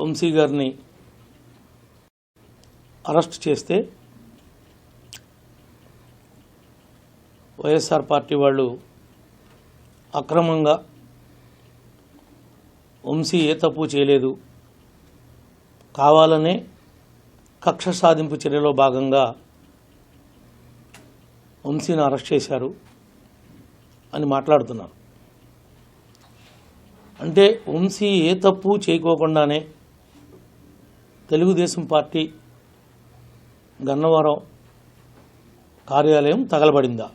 వంశీ గారిని అరెస్ట్ చేస్తే వైఎస్ఆర్ పార్టీ వాళ్ళు అక్రమంగా వంశీ ఏ తప్పు చేయలేదు. కావాలనే కక్ష సాధింపు చర్యలో భాగంగా వంశీని అరెస్ట్ చేశారు అని మాట్లాడుతున్నారు. అంటే వంశీ ఏ తప్పు చేయకోకుండానే తెలుగుదేశం పార్టీ గన్నవరం కార్యాలయం తగలబడిందా?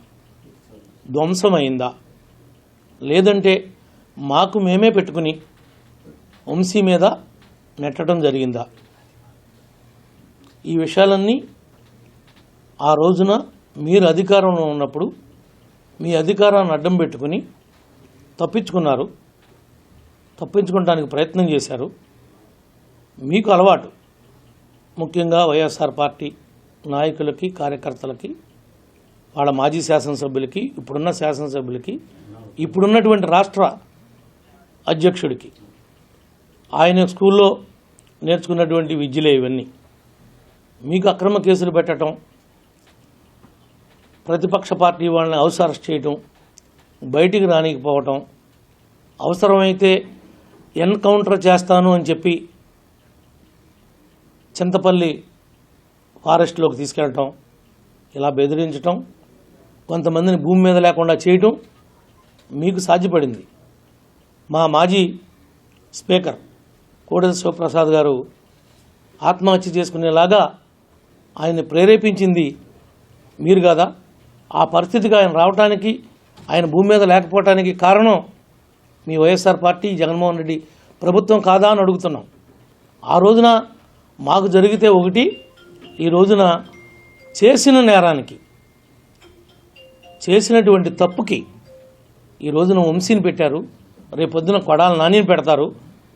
ధ్వంసమైందా? లేదంటే మాకు మేమే పెట్టుకుని వంశీ మీద నెట్టడం జరిగిందా? ఈ విషయాలన్నీ ఆ రోజున మీరు అధికారంలో ఉన్నప్పుడు మీ అధికారాన్ని అడ్డం పెట్టుకుని తప్పించుకున్నారు. తప్పించుకోవడానికి ప్రయత్నం చేశారు. మీకు అలవాటు. ముఖ్యంగా వైఎస్ఆర్ పార్టీ నాయకులకి కార్యకర్తలకి వాళ్ళ మాజీ శాసనసభ్యులకి ఇప్పుడున్న శాసనసభ్యులకి ఇప్పుడున్నటువంటి రాష్ట్ర అధ్యక్షుడికి. ఆయన స్కూల్లో నేర్చుకున్నటువంటి విద్యలే ఇవన్నీ. మీకు అక్రమ కేసులు పెట్టడం ప్రతిపక్ష పార్టీ వాళ్ళని అవసరస్ చేయటం బయటికి రానికపోవటం అవసరమైతే ఎన్కౌంటర్ చేస్తాను అని చెప్పి చింతపల్లి ఫారెస్ట్లోకి తీసుకెళ్ళటం ఇలా బెదిరించటం కొంతమందిని భూమి మీద లేకుండా చేయటం మీకు సాధ్యపడింది. మా మాజీ స్పీకర్ కోడెల శివప్రసాద్ గారు ఆత్మహత్య చేసుకునేలాగా ఆయన్ని ప్రేరేపించింది మీరు కదా? ఆ పరిస్థితికి ఆయన రావటానికి ఆయన భూమి మీద లేకపోవటానికి కారణం మీ వైఎస్ఆర్ పార్టీ జగన్మోహన్ రెడ్డి ప్రభుత్వం కాదా అని అడుగుతున్నాం. ఆ రోజున మాకు జరిగితే ఒకటి ఈ రోజున చేసిన నేరానికి చేసినటువంటి తప్పుకి ఈ రోజున వంశీని పెట్టారు. రేపొద్దున కొడాల నానిని పెడతారు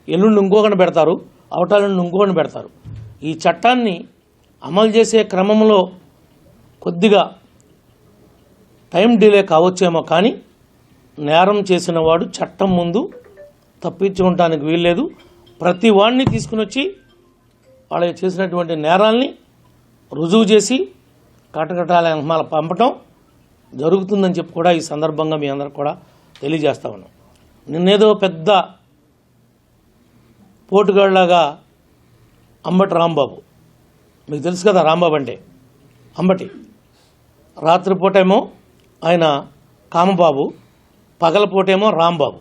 ఎల్లుండి ఇంకొకటి పెడతారు అవటాలను ఇంకొకటి పెడతారు. ఈ చట్టాన్ని అమలు చేసే క్రమంలో కొద్దిగా టైం డిలే కావచ్చేమో కానీ నేరం చేసిన వాడు చట్టం ముందు తప్పించుకోవటానికి వీల్లేదు. ప్రతి వాడిని తీసుకుని వచ్చి వాళ్ళు చేసినటువంటి నేరాల్ని రుజువు చేసి కటకటాల వెనకాల పంపటం జరుగుతుందని చెప్పి కూడా ఈ సందర్భంగా మీ అందరికి కూడా తెలియజేస్తా ఉన్నాం. నిన్నేదో పెద్ద పోటుగాళ్ళలాగా అంబటి రాంబాబు. మీకు తెలుసు కదా రాంబాబు అంటే? అంబటి. రాత్రిపూటేమో ఆయన కామబాబు పగలపూటేమో రాంబాబు.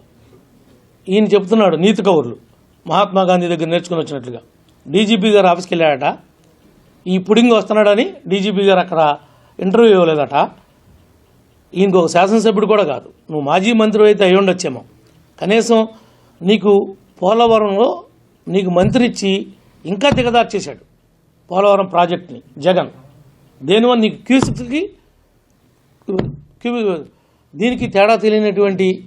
ఈయన చెప్తున్నాడు నీతి కౌరులు. మహాత్మా గాంధీ దగ్గర నేర్చుకుని వచ్చినట్లుగా. డీజీపీ గారు ఆఫీస్కి వెళ్ళాడట. ఈ పుడింగ్ వస్తున్నాడని డీజీపీ గారు అక్కడ ఇంటర్వ్యూ ఇవ్వలేదట. ఈయనకు ఒక శాసనసభ్యుడు కూడా కాదు. నువ్వు మాజీ మంత్రి అయితే అయి ఉండొచ్చేమో. కనీసం నీకు పోలవరంలో నీకు మంత్రి ఇచ్చి ఇంకా దిగదారు చేశాడు. పోలవరం ప్రాజెక్ట్ని. జగన్. దేనివల్ల నీకు క్యూస్కి క్యూ దీనికి తేడా తెలియనటువంటి